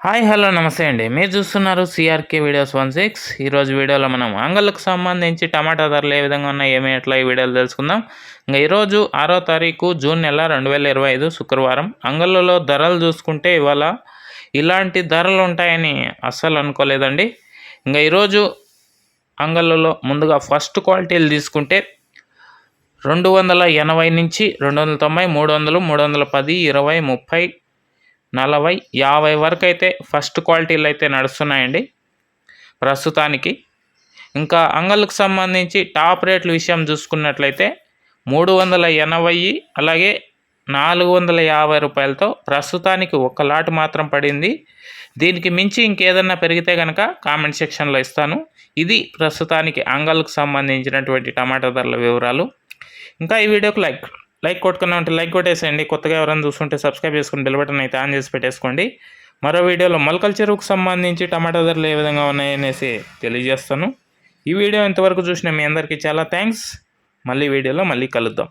Hi hello నమస్తే అండి. మీరు చూస్తున్నారు సిఆర్కే వీడియోస్ వన్ సిక్స్ ఈరోజు వీడియోలో మనం అంగళ్ళకు సంబంధించి టమాటా ధరలు ఏ విధంగా ఉన్నాయి ఏమి ఎట్లా ఈ వీడియోలు తెలుసుకుందాం. ఇంకా ఈరోజు ఆరో తారీఖు జూన్ నెల రెండు వేల ఇరవై ఐదు శుక్రవారం. అంగళ్ళలో ధరలు చూసుకుంటే ఇవాళ ఇలాంటి ధరలు ఉంటాయని అస్సలు అనుకోలేదండి. ఇంకా ఈరోజు అంగళ్ళలో ముందుగా ఫస్ట్ క్వాలిటీలు తీసుకుంటే రెండు వందల ఎనభై నుంచి రెండు వందల తొంభై మూడు వందలు మూడు వందల పది ఇరవై ముప్పై నలభై యాభై వరకు అయితే ఫస్ట్ క్వాలిటీలు అయితే నడుస్తున్నాయండి ప్రస్తుతానికి. ఇంకా అంగళ్ళకు సంబంధించి టాప్ రేట్ల విషయం చూసుకున్నట్లయితే మూడు వందల ఎనభై అలాగే నాలుగు వందల యాభై రూపాయలతో ప్రస్తుతానికి ఒక లాట్ మాత్రం పడింది. దీనికి మించి ఇంకేదన్నా పెరిగితే కనుక కామెంట్ సెక్షన్లో ఇస్తాను. ఇది ప్రస్తుతానికి అంగళ్ళకు సంబంధించినటువంటి టమాటా ధరల వివరాలు. ఇంకా ఈ వీడియోకి లైక్ లైక్ కొట్టుకున్నా ఉంటే లైక్ కొట్టేసేయండి. కొత్తగా ఎవరైనా చూస్తుంటే సబ్స్క్రైబ్ చేసుకుని బెల్ బటన్ అయితే ఆన్ చేసి పెట్టేసుకోండి. మరో వీడియోలో మొలకల చెరువుకు సంబంధించి టమాటా ధరలు ఏ విధంగా ఉన్నాయనేసి తెలియజేస్తాను. ఈ వీడియో ఇంతవరకు చూసిన మీ అందరికీ చాలా థ్యాంక్స్. మళ్ళీ వీడియోలో మళ్ళీ కలుద్దాం.